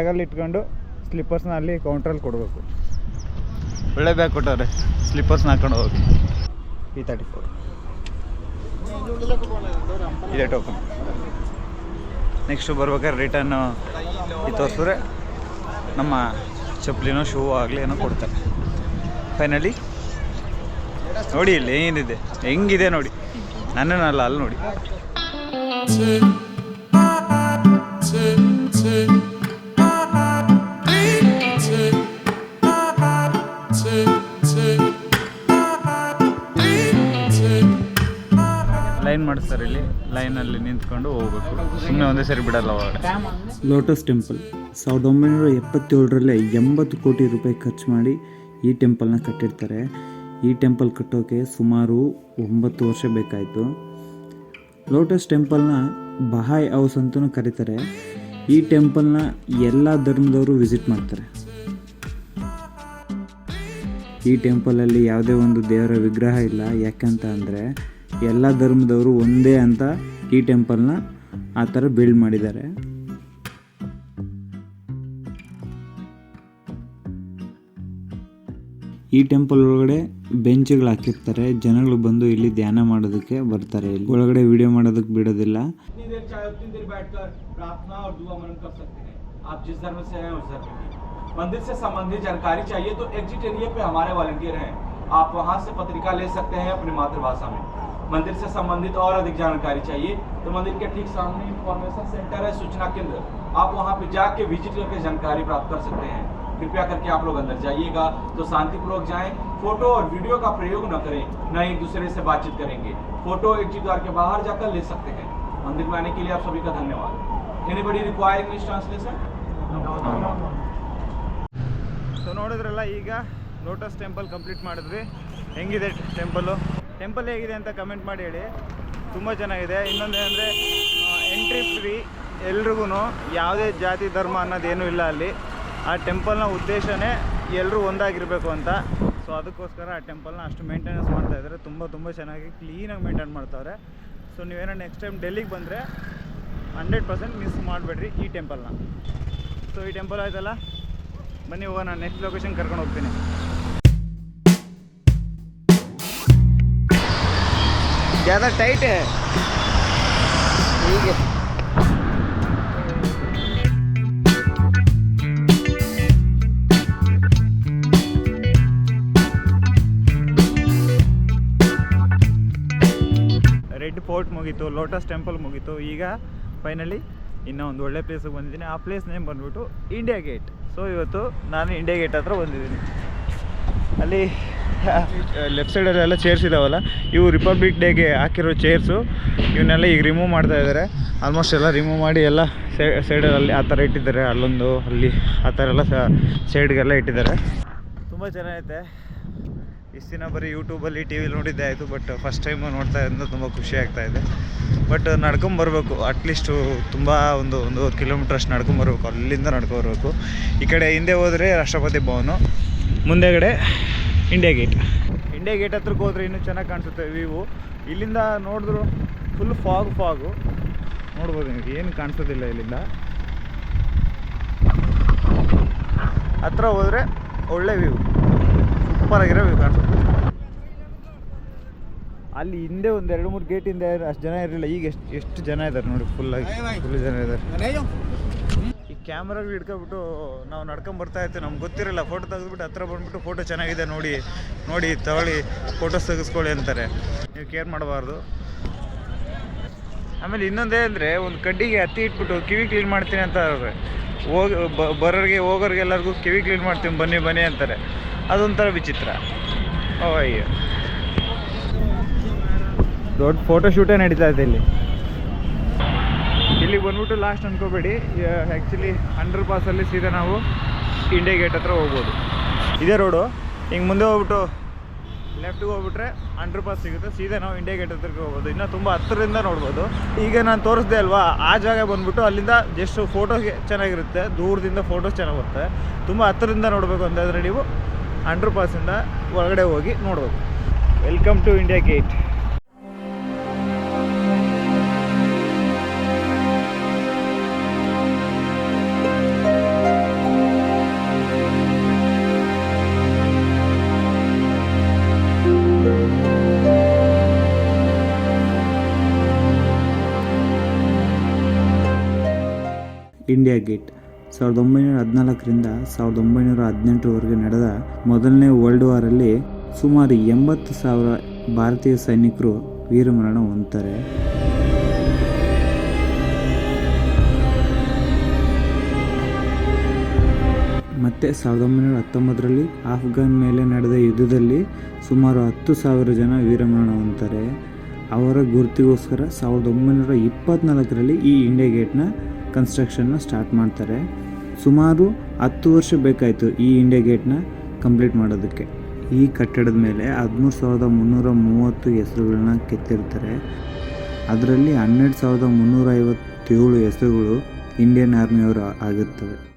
ಬ್ಯಾಗಲ್ಲಿ ಇಟ್ಕೊಂಡು ಸ್ಲಿಪ್ಪರ್ಸ್ನ ಅಲ್ಲಿ ಕೌಂಟ್ರಲ್ಲಿ ಕೊಡಬೇಕು. ಒಳ್ಳೆ ಬ್ಯಾಗ್ ಕೊಟ್ಟವ್ರೆ ಸ್ಲಿಪ್ಪರ್ಸ್ನ ಹಾಕೊಂಡು ಹೋಗಿ ಪಿ ತರ್ಟಿ ಫೋರ್ ಇದೆ ಟೋಕನ್ ನೆಕ್ಸ್ಟು ಬರ್ಬೇಕಾದ್ರೆ ರಿಟರ್ನ್ ಈ ತೋರಿಸಿದ್ರೆ ನಮ್ಮ ಚಪ್ಪಲಿನೋ ಶೂ ಆಗಲಿ ಏನೋ ಕೊಡ್ತಾರೆ. ಫೈನಲಿ ನೋಡಿ ಇಲ್ಲಿ ಏನಿದೆ ಹೆಂಗಿದೆ ನೋಡಿ. ನನ್ನನ್ನಲ್ಲ ಅಲ್ಲಿ ನೋಡಿ. ಮಾಡಿಸ್ತಾರೆ ಇಲ್ಲಿ ಲೈನಲ್ಲಿ ನಿಂತ್ಕೊಂಡು ಹೋಗ್ಬೇಕು. ಸುಮ್ಮನೆ ಒಂದೇ ಸರಿ ಬಿಡಲ್ಲ ಲೋಟಸ್ ಟೆಂಪಲ್ ಸಾವಿರದ ಒಂಬೈನೂರ ಎಪ್ಪತ್ತೇಳರಲ್ಲಿ ಎಂಬತ್ತು ಕೋಟಿ ರೂಪಾಯಿ ಖರ್ಚು ಮಾಡಿ ಈ ಟೆಂಪಲ್ನ ಕಟ್ಟಿರ್ತಾರೆ. ಈ ಟೆಂಪಲ್ ಕಟ್ಟೋಕೆ ಸುಮಾರು ಒಂಬತ್ತು ವರ್ಷ ಬೇಕಾಯಿತು. ಲೋಟಸ್ ಟೆಂಪಲ್ನ ಬಹಾಯ್ ಹೌಸ್ ಅಂತಲೂ ಕರೀತಾರೆ. ಈ ಟೆಂಪಲ್ನ ಎಲ್ಲ ಧರ್ಮದವರು ವಿಸಿಟ್ ಮಾಡ್ತಾರೆ. ಈ ಟೆಂಪಲಲ್ಲಿ ಯಾವುದೇ ಒಂದು ದೇವರ ವಿಗ್ರಹ ಇಲ್ಲ. ಯಾಕಂತ ಅಂದರೆ ಎಲ್ಲ ಧರ್ಮದವರು ಒಂದೇ ಅಂತ ಈ ಟೆಂಪಲ್ನ ಆ ಥರ ಬಿಲ್ಡ್ ಮಾಡಿದ್ದಾರೆ ಈ ಟೆಂಪಲ್ ಒಳಗಡೆ ಬೆಂಚ್ಗಳು ಹಾಕಿರ್ತಾರೆ ಜನಗಳು ಬಂದು ಇಲ್ಲಿ ಧ್ಯಾನ ಮಾಡೋದಕ್ಕೆ ಬರ್ತಾರೆ ಇಲ್ಲಿ ಒಳಗಡೆ ವಿಡಿಯೋ ಮಾಡೋದಕ್ಕೆ ಬಿಡೋದಿಲ್ಲ जितनी देर चाहे उतनी देर बैठकर प्रार्थना और दुआ मनन कर सकते हैं आप जिस धर्म से हैं उस धर्म की मंदिर से संबंधित जानकारी चाहिए तो एग्जिट एरिया पे हमारे वॉलंटियर हैं आप वहां से पत्रिका ले सकते हैं अपनी मातृभाषा में मंदिर से संबंधित और अधिक जानकारी चाहिए तो मंदिर के ठीक सामने इंफॉर्मेशन सेंटर है सूचना केंद्र आप वहां पे जाके विजिट करके जानकारी प्राप्त कर सकते हैं कृपया करके आप लोग अंदर जाइएगा तो शांतिपूर्वक जाएं फोटो और वीडियो का प्रयोग न करें न एक दूसरे से बातचीत करेंगे फोटो एग्जिट द्वार के बाहर जाकर ले सकते हैं मंदिर में आने के लिए आप सभी का धन्यवाद anybody require English translation so ನೋಡಿದ್ರಲ್ಲ ಈಗ ಲೋಟಸ್ ಟೆಂಪಲ್ ಕಂಪ್ಲೀಟ್ ಮಾಡಿದ್ವಿ. ಹೆಂಗಿದೆ ಟೆಂಪಲ್ಲು ಟೆಂಪಲ್ ಹೇಗಿದೆ ಅಂತ ಕಮೆಂಟ್ ಮಾಡಿ ಹೇಳಿ. ತುಂಬ ಚೆನ್ನಾಗಿದೆ. ಇನ್ನೊಂದು ಏನಂದರೆ ಎಂಟ್ರಿ ಫ್ರೀ ಎಲ್ರಿಗೂ ಯಾವುದೇ ಜಾತಿ, ಧರ್ಮ ಅನ್ನೋದೇನೂ ಇಲ್ಲ ಅಲ್ಲಿ. ಆ ಟೆಂಪಲ್ನ ಉದ್ದೇಶನೇ ಎಲ್ಲರೂ ಒಂದಾಗಿರಬೇಕು ಅಂತ. ಸೊ ಅದಕ್ಕೋಸ್ಕರ ಆ ಟೆಂಪಲ್ನ ಅಷ್ಟು ಮೇಂಟೆನೆನ್ಸ್ ಮಾಡ್ತಾ ಇದ್ದಾರೆ. ತುಂಬ ತುಂಬ ಚೆನ್ನಾಗಿ ಕ್ಲೀನಾಗಿ ಮೇಂಟೈನ್ ಮಾಡ್ತಾವ್ರೆ. ಸೊ ನೀವೇನೋ ನೆಕ್ಸ್ಟ್ ಟೈಮ್ ಡೆಲ್ಲಿಗೆ ಬಂದರೆ ಹಂಡ್ರೆಡ್ ಪರ್ಸೆಂಟ್ ಮಿಸ್ ಮಾಡಬೇಡ್ರಿ ಈ ಟೆಂಪಲ್ನ. ಸೊ ಈ ಟೆಂಪಲ್ ಆಯ್ತಲ್ಲ? ಬನ್ನಿ ಹೋಗೋಣ ನೆಕ್ಸ್ಟ್ ಲೊಕೇಶನ್ ಕರ್ಕೊಂಡು ಹೋಗ್ತೀನಿ ज़्यादा टाइट है ठीक है ರೆಡ್ ಫೋರ್ಟ್ ಮುಗೀತು ಲೋಟಸ್ ಟೆಂಪಲ್ ಮುಗೀತು ಈಗ ಫೈನಲಿ ಇನ್ನೂ ಒಂದು ಒಳ್ಳೆ ಪ್ಲೇಸಿಗೆ ಬಂದಿದ್ದೀನಿ. ಆ ಪ್ಲೇಸ್ ನೇಮ್ ಬಂದ್ಬಿಟ್ಟು ಇಂಡಿಯಾ ಗೇಟ್ ಸೊ ಇವತ್ತು ನಾನು ಇಂಡಿಯಾ ಗೇಟ್ ಹತ್ರ ಬಂದಿದ್ದೀನಿ. ಅಲ್ಲಿ ಲೆಫ್ಟ್ ಸೈಡಲ್ಲೆಲ್ಲ ಚೇರ್ಸ್ ಇದಾವಲ್ಲ? ಇವು ರಿಪಬ್ಲಿಕ್ ಡೇಗೆ ಹಾಕಿರೋ ಚೇರ್ಸು ಇವನ್ನೆಲ್ಲ ಈಗ ರಿಮೂವ್ ಮಾಡ್ತಾ ಇದ್ದಾರೆ ಆಲ್ಮೋಸ್ಟ್ ಎಲ್ಲ ರಿಮೂವ್ ಮಾಡಿ ಎಲ್ಲ ಸೈಡಲ್ಲಿ ಆ ಥರ ಇಟ್ಟಿದ್ದಾರೆ. ಅಲ್ಲೊಂದು, ಅಲ್ಲಿ ಆ ಥರ ಎಲ್ಲ ಸೈಡ್ಗೆಲ್ಲ ಇಟ್ಟಿದ್ದಾರೆ. ತುಂಬ ಚೆನ್ನಾಗೈತೆ. ಇಷ್ಟು ದಿನ ಬರೀ ಯೂಟ್ಯೂಬಲ್ಲಿ ಟಿ ವಿಲಿ ನೋಡಿದ್ದೆ ಆಯಿತು ಬಟ್ ಫಸ್ಟ್ ಟೈಮು ನೋಡ್ತಾ ಇದ್ದ ತುಂಬ ಖುಷಿ ಆಗ್ತಾ ಇದೆ. ಬಟ್ ನಡ್ಕೊಂಬರ್ಬೇಕು ಅಟ್ಲೀಸ್ಟು ತುಂಬ ಒಂದು ಒಂದೂವರೆ ಕಿಲೋಮೀಟ್ರ್ ಅಷ್ಟು ನಡ್ಕೊಂಬರ್ಬೇಕು ಅಲ್ಲಿಂದ ನಡ್ಕೊಬರ್ಬೇಕು ಈ ಕಡೆ ಹಿಂದೆ ಹೋದರೆ ರಾಷ್ಟ್ರಪತಿ ಭವನು, ಮುಂದೆಗಡೆ ಇಂಡಿಯಾ ಗೇಟ್ ಇಂಡಿಯಾ ಗೇಟ್ ಹತ್ರಕ್ಕೆ ಹೋದರೆ ಇನ್ನೂ ಚೆನ್ನಾಗಿ ಕಾಣಿಸುತ್ತೆ ವ್ಯೂ ಇಲ್ಲಿಂದ ನೋಡಿದ್ರು ಫುಲ್ ಫಾಗ್ ಫಾಗು ನೋಡ್ಬೋದು ನಿಮಗೆ ಏನು ಕಾಣಿಸೋದಿಲ್ಲ ಇಲ್ಲಿಂದ. ಹತ್ರ ಹೋದರೆ ಒಳ್ಳೆ ವ್ಯೂ ಸೂಪರ್ ಆಗಿರೋ ವ್ಯೂ ಕಾಣಿಸುತ್ತೆ. ಅಲ್ಲಿ ಹಿಂದೆ ಒಂದು ಎರಡು ಮೂರು ಗೇಟಿಂದ ಅಷ್ಟು ಜನ ಇರಲಿಲ್ಲ. ಈಗ ಎಷ್ಟು ಎಷ್ಟು ಜನ ಇದ್ದಾರೆ ನೋಡಿ ಫುಲ್ಲಾಗಿ ಫುಲ್ ಜನ ಇದ್ದಾರೆ ಈ ಕ್ಯಾಮ್ರಾಗಳು ಹಿಡ್ಕೊಬಿಟ್ಟು ನಾವು ನಡ್ಕೊಂಡ್ ಬರ್ತಾ ಇತ್ತು ನಮ್ಗೆ ಗೊತ್ತಿರಲ್ಲ ಫೋಟೋ ತೆಗೆದ್ಬಿಟ್ಟು ಹತ್ರ ಬಂದ್ಬಿಟ್ಟು ಫೋಟೋ ಚೆನ್ನಾಗಿದೆ ನೋಡಿ ನೋಡಿ ತಗೊಳ್ಳಿ ಫೋಟೋಸ್ ತೆಗೆಸ್ಕೊಳ್ಳಿ ಅಂತಾರೆ. ನೀವು ಕೇರ್ ಮಾಡಬಾರ್ದು. ಆಮೇಲೆ ಇನ್ನೊಂದೇ ಅಂದರೆ ಒಂದು ಕಡ್ಡಿಗೆ ಹತ್ತಿ ಇಟ್ಬಿಟ್ಟು ಕಿವಿ ಕ್ಲೀನ್ ಮಾಡ್ತೀನಿ ಅಂತ ಅವ್ರೆ. ಹೋಗಿ ಬರೋರಿಗೆ ಹೋಗೋರಿಗೆ ಎಲ್ಲರಿಗೂ ಕಿವಿ ಕ್ಲೀನ್ ಮಾಡ್ತೀನಿ ಬನ್ನಿ ಬನ್ನಿ ಅಂತಾರೆ. ಅದೊಂಥರ ವಿಚಿತ್ರ. ಓ ಅಯ್ಯೋ. ದೊಡ್ಡ ಫೋಟೋ ಶೂಟೇ ನಡೀತಾ ಇದೆ ಇಲ್ಲಿ. ಇಲ್ಲಿ ಬಂದ್ಬಿಟ್ಟು ಲಾಸ್ಟ್ ಅನ್ಕೋಬೇಡಿ. ಆ್ಯಕ್ಚುಲಿ ಅಂಡರ್ ಪಾಸಲ್ಲಿ ಸೀದಾ ನಾವು ಇಂಡಿಯಾ ಗೇಟ್ ಹತ್ರ ಹೋಗ್ಬೋದು. ಇದೇ ರೋಡು ಹಿಂಗೆ ಮುಂದೆ ಹೋಗ್ಬಿಟ್ಟು ಲೆಫ್ಟಿಗೆ ಹೋಗ್ಬಿಟ್ರೆ ಅಂಡರ್ ಪಾಸ್ ಸಿಗುತ್ತೆ. ಸೀದಾ ನಾವು ಇಂಡಿಯಾ ಗೇಟ್ ಹತ್ರಕ್ಕೆ ಹೋಗ್ಬೋದು. ಇನ್ನೂ ತುಂಬ ಹತ್ತಿರದಿಂದ ನೋಡ್ಬೋದು. ಈಗ ನಾನು ತೋರಿಸ್ದೆ ಅಲ್ವಾ? ಆ ಜಾಗ ಬಂದ್ಬಿಟ್ಟು ಅಲ್ಲಿಂದ ಜಸ್ಟ್ ಫೋಟೋಗೆ ಚೆನ್ನಾಗಿರುತ್ತೆ. ದೂರದಿಂದ ಫೋಟೋಸ್ ಚೆನ್ನಾಗಿ ಬರುತ್ತೆ. ತುಂಬ ಹತ್ತಿರದಿಂದ ನೋಡಬೇಕು ಅಂತಂದರೆ ನೀವು. ಅಂಡರ್ ಪಾಸಿಂದ ಒಳಗಡೆ ಹೋಗಿ ನೋಡಬಹುದು welcome to India gate India gate ಸಾವಿರದ ಒಂಬೈನೂರ ಹದಿನಾಲ್ಕರಿಂದ ಸಾವಿರದ ಒಂಬೈನೂರ ಹದಿನೆಂಟರವರೆಗೆ ನಡೆದ ಮೊದಲನೇ ವರ್ಲ್ಡ್ ವಾರಲ್ಲಿ ಸುಮಾರು ಎಂಬತ್ತು ಸಾವಿರ ಭಾರತೀಯ ಸೈನಿಕರು ವೀರಮರಣ ಹೊಂದ್ತಾರೆ ಮತ್ತೆ ಸಾವಿರದ ಒಂಬೈನೂರ ಹತ್ತೊಂಬತ್ತರಲ್ಲಿ ಆಫ್ಘಾನ್ ಮೇಲೆ ನಡೆದ ಯುದ್ಧದಲ್ಲಿ ಸುಮಾರು ಹತ್ತು ಸಾವಿರ ಜನ ವೀರಮರಣ ಹೊಂದ್ತಾರೆ ಅವರ ಗುರುತಿಗೋಸ್ಕರ ಸಾವಿರದ ಒಂಬೈನೂರ ಇಪ್ಪತ್ತ್ನಾಲ್ಕರಲ್ಲಿ ಈ ಇಂಡಿಯಾ ಗೇಟ್ನ ಕನ್ಸ್ಟ್ರಕ್ಷನ್ನ ಸ್ಟಾರ್ಟ್ ಮಾಡ್ತಾರೆ. ಸುಮಾರು ಹತ್ತು ವರ್ಷ ಬೇಕಾಯಿತು ಈ ಇಂಡಿಯಾ ಗೇಟ್ನ ಕಂಪ್ಲೀಟ್ ಮಾಡೋದಕ್ಕೆ. ಈ ಕಟ್ಟಡದ ಮೇಲೆ ಹದಿಮೂರು ಸಾವಿರದ ಮುನ್ನೂರ ಮೂವತ್ತು ಹೆಸರುಗಳನ್ನ ಕೆತ್ತಿರ್ತಾರೆ. ಅದರಲ್ಲಿ ಹನ್ನೆರಡು ಸಾವಿರದ ಮುನ್ನೂರ ಐವತ್ತೇಳು ಹೆಸರುಗಳು ಇಂಡಿಯನ್ ಆರ್ಮಿಯವರು ಆಗಿರ್ತವೆ.